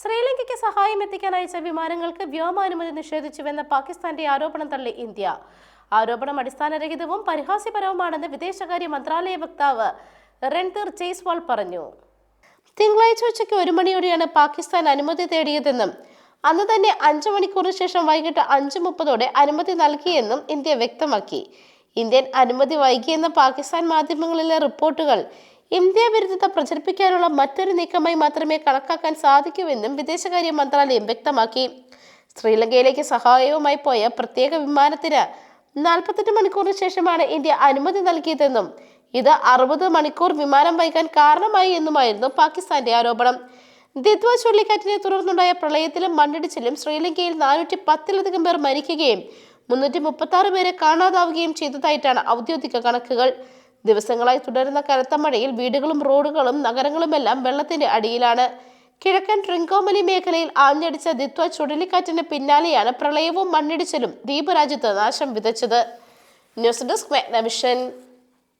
ശ്രീലങ്കയ്ക്ക് സഹായം എത്തിക്കാൻ അയച്ച വിമാനങ്ങൾക്ക് വ്യോമാനുമതി നിഷേധിച്ചുവെന്ന പാകിസ്ഥാന്റെ ആരോപണം തള്ളി ഇന്ത്യ. ആരോപണം അടിസ്ഥാനരഹിതവും പരിഹാസ്യപരവുമാണെന്ന് വിദേശകാര്യ മന്ത്രാലയ വക്താവ് രൺധീർ ജയ്സ്വാൾ പറഞ്ഞു. തിങ്കളാഴ്ച ഉച്ചയ്ക്ക് ഒരു മണിയോടെയാണ് പാകിസ്ഥാൻ അനുമതി തേടിയതെന്നും അന്ന് തന്നെ അഞ്ചു മണിക്കൂറിന് ശേഷം വൈകിട്ട് അഞ്ച് മുപ്പതോടെ അനുമതി നൽകിയെന്നും ഇന്ത്യ വ്യക്തമാക്കി. ഇന്ത്യൻ അനുമതി വൈകിയെന്ന പാകിസ്ഥാൻ മാധ്യമങ്ങളിലെ റിപ്പോർട്ടുകൾ ഇന്ത്യ വിരുദ്ധത പ്രചരിപ്പിക്കാനുള്ള മറ്റൊരു നീക്കമായി മാത്രമേ കണക്കാക്കാൻ സാധിക്കൂവെന്നും വിദേശകാര്യ മന്ത്രാലയം വ്യക്തമാക്കി. ശ്രീലങ്കയിലേക്ക് സഹായവുമായി പോയ പ്രത്യേക വിമാനത്തിന് നാൽപ്പത്തെട്ട് മണിക്കൂറിന് ശേഷമാണ് ഇന്ത്യ അനുമതി നൽകിയതെന്നും ഇത് അറുപത് മണിക്കൂർ വിമാനം വൈകാൻ കാരണമായി എന്നുമായിരുന്നു പാകിസ്ഥാന്റെ ആരോപണം. ദിദ്വ ചുഴലിക്കാറ്റിനെ തുടർന്നുണ്ടായ പ്രളയത്തിലും മണ്ണിടിച്ചിലും ശ്രീലങ്കയിൽ നാനൂറ്റി പത്തിലധികം പേർ മരിക്കുകയും മുന്നൂറ്റി മുപ്പത്തി ആറ് പേരെ കാണാതാവുകയും ചെയ്തതായിട്ടാണ് ഔദ്യോഗിക കണക്കുകൾ. ദിവസങ്ങളായി തുടരുന്ന കനത്ത മഴയിൽ വീടുകളും റോഡുകളും നഗരങ്ങളുമെല്ലാം വെള്ളത്തിന്റെ അടിയിലാണ്. കിഴക്കൻ ട്രിങ്കോമലി മേഖലയിൽ ആഞ്ഞടിച്ച ദിത്വ ചുഴലിക്കാറ്റിന് പിന്നാലെയാണ് പ്രളയവും മണ്ണിടിച്ചിലും. ദ്വീപ് രാജ്യത്ത് നാശം വിതച്ചത്. News desk മെഗ്നവിഷൻ